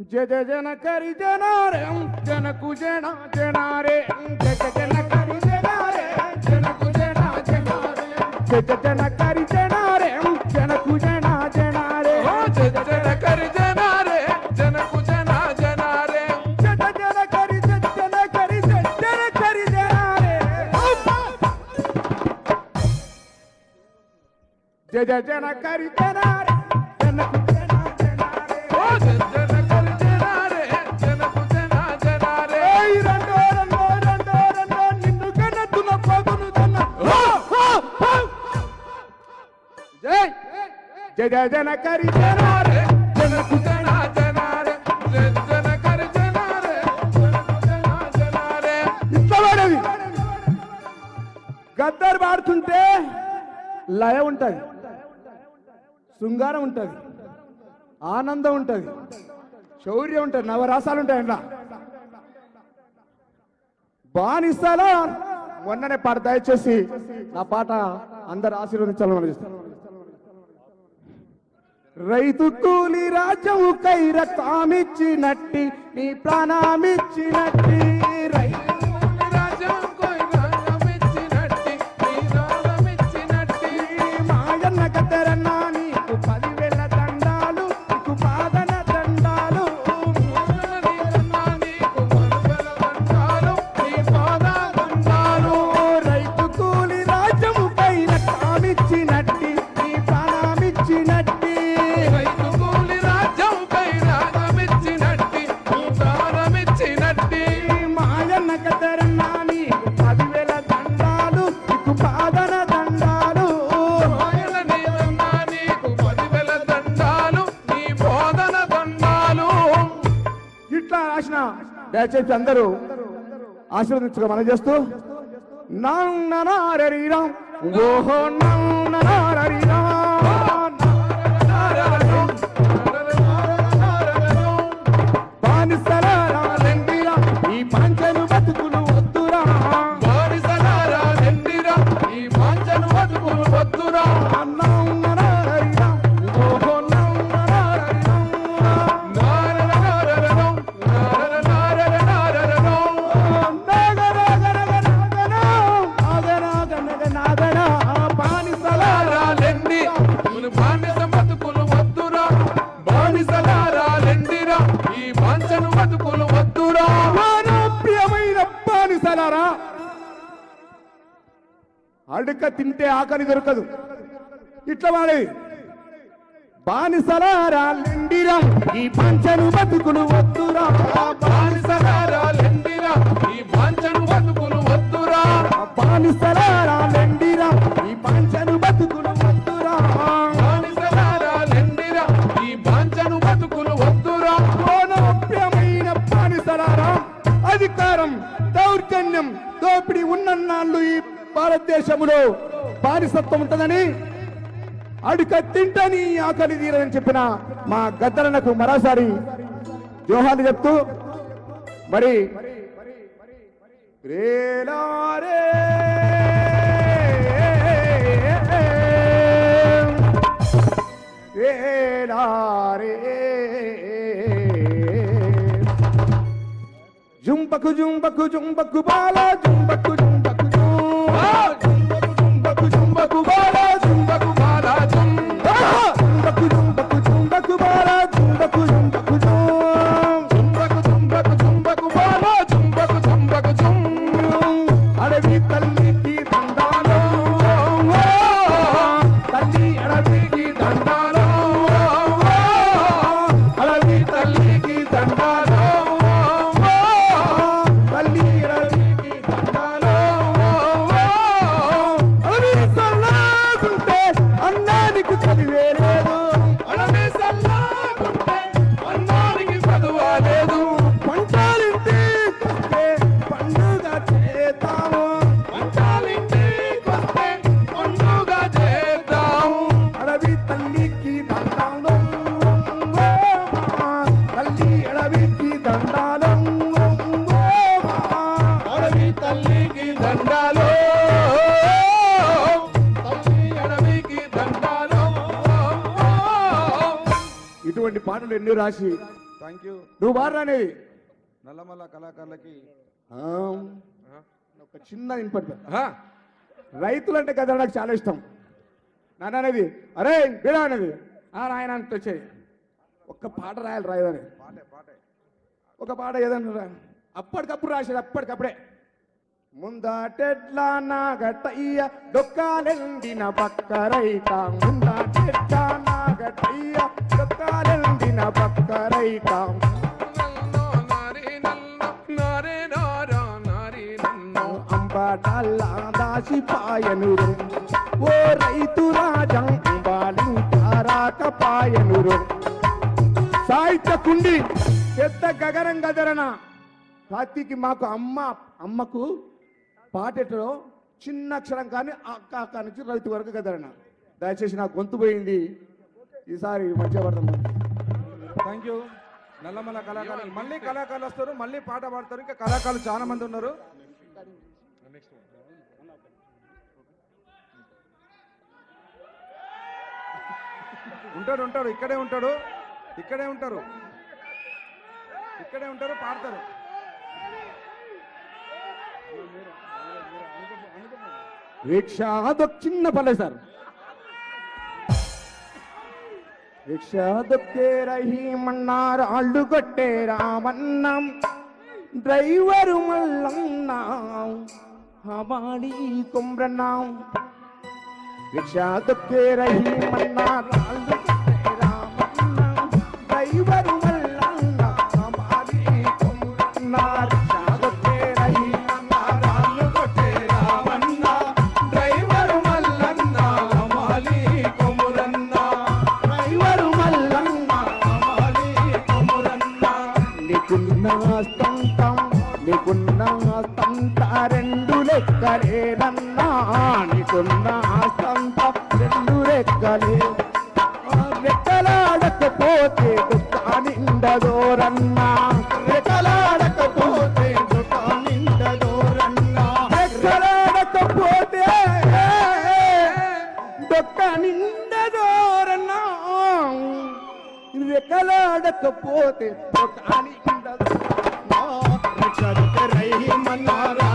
జయ జన కరి జనారే జనకు జన జనారే జయ జన కరి జనారే జనకు జన జనారే జయ జన కరి జనారే జనకు జన జనారే జన జన కరి జనారే జనకు జన జనారే జయ జన కరి జన కరి జన కరి జనారే జయ జన కరి జనారే జయ జన కరి జనారే జనకు జన జనారే జన జన కరి జనారే జనకు జన జనారే ఇష్టపడేది గద్దర్ పాడుతుంటే లయ ఉంటది శృంగారం ఉంటది ఆనందం ఉంటది శౌర్యం ఉంటది నవరాసాలు ఉంటాయి అందులో. బానిస్తాలో మొన్ననే పాట దయచేసి నా పాట అందరు ఆశీర్వదించాలని మనం చేస్తాం. రైతు కూలి రాజవు కైర తామిచ్చినట్టి నీ ప్రాణమిచ్చినట్టి దయచేసి అందరూ ఆశీర్వదించుగా మనం చేస్తూ నన్ననారీరం ఓహో నన్ననారీరం అడుక తింటే ఆకలి దొరకదు. ఇట్లా వాడే బానిసలారా ఈ పంచను బతుకులు వద్దురా. బానిసలారాలెండిరా ఈ వాంఛను బతుకులు వద్దురా. బానిసలారా భారతదేశంలో బానిసత్వం ఉంటుందని అడుక తింటని ఆకలి తీరని చెప్పిన మా గద్దరనకు మరోసారి జోహాలు చెప్తూ మరి రేలారే రేలారే జుంబకు జుంబకు జుంబకు బాల జుంబకు Arevita el పాటలు ఎన్నో రాసి. థ్యాంక్ యూ నువ్వు అనేది నల్లమల్ల కళాకారులకి ఒక చిన్న ఇన్పట్. రైతులు అంటే కదా నాకు చాలా ఇష్టం. నాన్న అనేది అరే వీడా అనేది. అంటే వచ్చేది ఒక్క పాట రాయాలి రాయదని పాటే పాటే. ఒక పాట ఏదన్నా. అప్పటికప్పుడు రాసేది అప్పటికప్పుడే. ముందాటెట్లా నాగటయ్య డొక్కాలెండిన పక్కరైక ముందాటెట్ల నాగటయ్య డొక్కాలెండిన పక్కరైక నల్లో నారి నల్లో నారే నారాయణ నారి నల్లో. అంబాటల్లా ఓ రైతు రాజం బాలింటారాకపాయనురు సాహిత్య కుండి పెద్ద గగరం గదరన. కార్తీకి మాకు అమ్మ అమ్మకు పాటెట్లో చిన్న అక్షరం కానీ అక్క అక్క నుంచి రైతు వరకు గదరన. దయచేసి నా గొంతు పోయింది. ఈసారి మంచిగా పడతాం థ్యాంక్ యూ నల్లమల్ల కళాకారులు. మళ్ళీ కళాకారులు వస్తారు మళ్ళీ పాట పాడతారు. ఇంకా కళాకారులు చాలా మంది ఉన్నారు. ఉంటాడు ఉంటాడు. ఇక్కడే ఉంటాడు. ఇక్కడే ఉంటారు. ఇక్కడే ఉంటారు పాడతారు. రిక్షా అదొక చిన్న పల్లె సార్. ರಿಕ್ಷಾದಕ್ಕೆ ರಹೀಮಣ್ಣಾರ ಆಳುಗಟ್ಟೆ ರಾಮಣ್ಣ ಡ್ರೈವರು ಮಲ್ಲಣ್ಣ ಹಬಾಡಿ ಕೊಂಬ್ರಣ್ಣ ರಿಕ್ಷಾದಕ್ಕೆ ರಹೀಮಣ್ಣ ಆಳು నీకున్న స్తంతం నీకున్న స్తంత రెండు లెక్కలేదన్నా. నీకున్న స్తంత రెండు లెక్కలే. రెక్కలాడకపోతే దుఃఖ నిండదోరన్నా రెక్కలాడకపోతే దుఃఖ నిండదోరన్నా రెక్కలాడకపోతే దొక్క నిండదోరన్నా రెక్కలాడకపోతే దొక్క రక్ష రై మన్నారా